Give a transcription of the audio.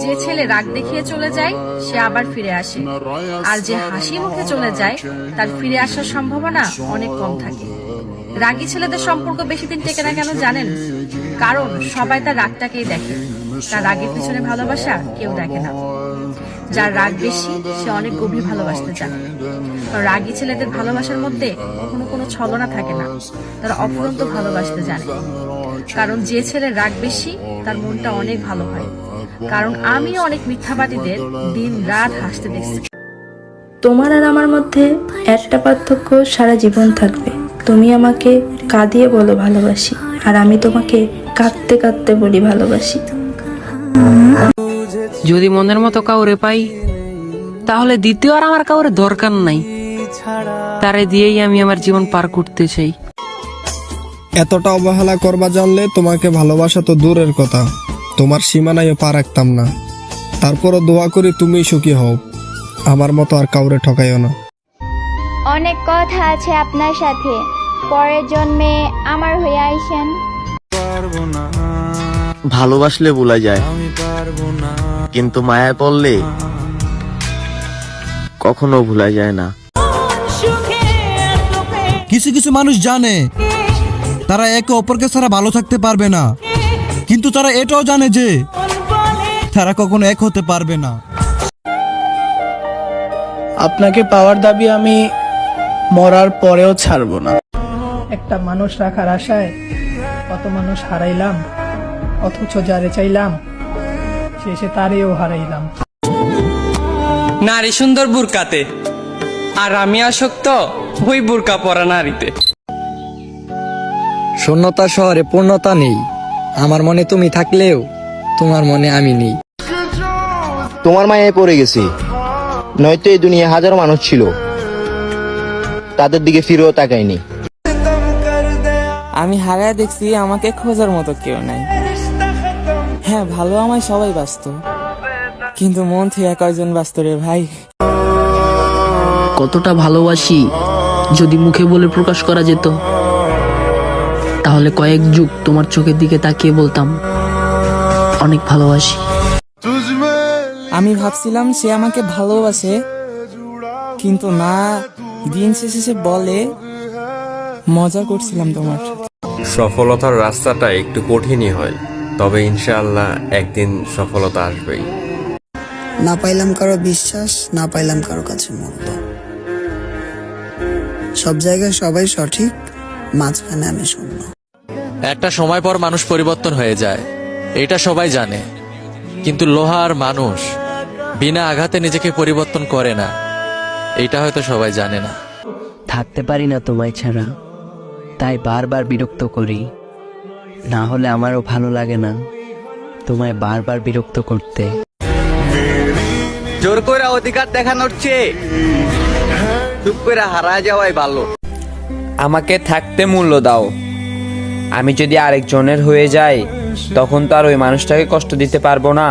যে ছেলে রাগ দেখিয়ে চলে যায়, সে আবার ফিরে আসে। আর যে হাসি মুখে চলে যায়, তার ফিরে আসার সম্ভাবনা অনেক কম থাকে। রাগী ছেলেদের সম্পর্ক বেশি দিন টেকে না কেন জানেন? কারণ সবাই তার রাগটাকেই দেখে। তার রাগের পিছনে ভালোবাসা কেউ দেখে না। যার রাগ বেশি, সে অনেক গভীর ভালোবাসতে কারণ রাগী ছেলেদের ভালোবাসার মধ্যে কোনো কোনো ছলনা থাকে না। তারা অফুরন্ত ভালোবাসতে জানে। কারণ যে ছেলে রাগ বেশি, তার মনটা অনেক ভালো হয়। কারণ আমি অনেক মিথ্যাবাদীদের দিন রাত হাসতে দেখছি। তোমার আর আমার মধ্যে একটা পার্থক্য সারা জীবন থাকবে। তুমি আমাকে কাঁদিয়ে বলো ভালোবাসি আর আমি তোমাকে কাঁদতে কাঁদতে বলি ভালোবাসি। যদি মনের মতো কাউরে পাই তাহলে দ্বিতীয় আর আমার কাউরে দরকার নাই। তারে দিয়েই আমি আমার জীবন পার করতে চাই। এতটা অবহেলা করবা জানলে তোমাকে ভালোবাসা তো দূরের কথা। তোমার সীমানায় পা রাখতাম না। তারপরও দোয়া করি তুমি সুখী হও। আমার মতো আর কাউরে ঠকাইও না। অনেক কথা আছে আপনার সাথে। পরের জন্মে আমার হয়ে আইসেন। ভালোবাসলে ভোলা যায়। কিন্তু মায়ায় পড়লে কখনো ভোলা যায় না। কিছু কিছু মানুষ জানে তারা একে অপরকে ছাড়া ভালো থাকতে পারবে না। তারা এটাও জানে যে তারা কখনো এক হতে পারবে না। আপনাকে পাওয়ার দাবি আমি মরার পরেও ছাড়বো না। একটা মানুষ রাখার আশায় কত মানুষ হারাইলাম অথচ যারে চাইলাম শেষে তারেও হারাইলাম। নারী সুন্দর বুরকাতে আর আমি আসক্ত ওই বুরকা পরা নারীতে। শূন্যতা শহরে পূর্ণতা নেই। আমার মনে তুমি থাকলেও তোমার মনে আমি নেই। তোমার মায়ে পড়ে গেছি। নয়তো এই দুনিয়ায় হাজার মানুষ ছিল। তাদের দিকে ফিরেও তাকাইনি। আমি হারায় দেখছি আমাকে খোঁজার মতো কেউ নাই। হ্যাঁ ভালো আমায় সবাই ব্যস্ত কিন্তু মন থেকে কয়জন ব্যস্ত রে ভাই? কতটা ভালোবাসি যদি মুখে বলে প্রকাশ করা যেত। তাহলে কয়েক যুগ তোমার চোখের দিকে তাকিয়ে বলতাম অনেক ভালোবাসি। আমি ভাবছিলাম সে আমাকে ভালোবাসে কিন্তু না দিন শেষে সে বলে মজা করছিলাম তোমার সাথে। সফলতার রাস্তাটা একটু কঠিনই হয় তবে ইনশাআল্লাহ একদিন সফলতা আসবেই। না পাইলাম কারও বিশ্বাস না পাইলাম কারও কাছে মূল্য সব জায়গায় সবাই সঠিক মাঝখানে আমি শূন্য। একটা সময় পর মানুষ পরিবর্তন হয়ে যায় এটা সবাই জানে। কিন্তু লোহার মানুষ বিনা আঘাতে নিজেকে পরিবর্তন করে না এটা হয়তো সবাই জানে না। থাকতে পারি না তোমায় ছাড়া তাই বারবার বিরক্ত করি। না হলে আমারও ভালো লাগে না তোমায় বারবার বিরক্ত করতে। জোর করে অধিকার দেখানোর চেয়ে চুপ করে হারা যাওয়াই ভালো। আমাকে থাকতে মূল্য দাও। আমি যদি আরেকজনের হয়ে যাই, তখন তো আর ওই মানুষটাকে কষ্ট দিতে পারব না।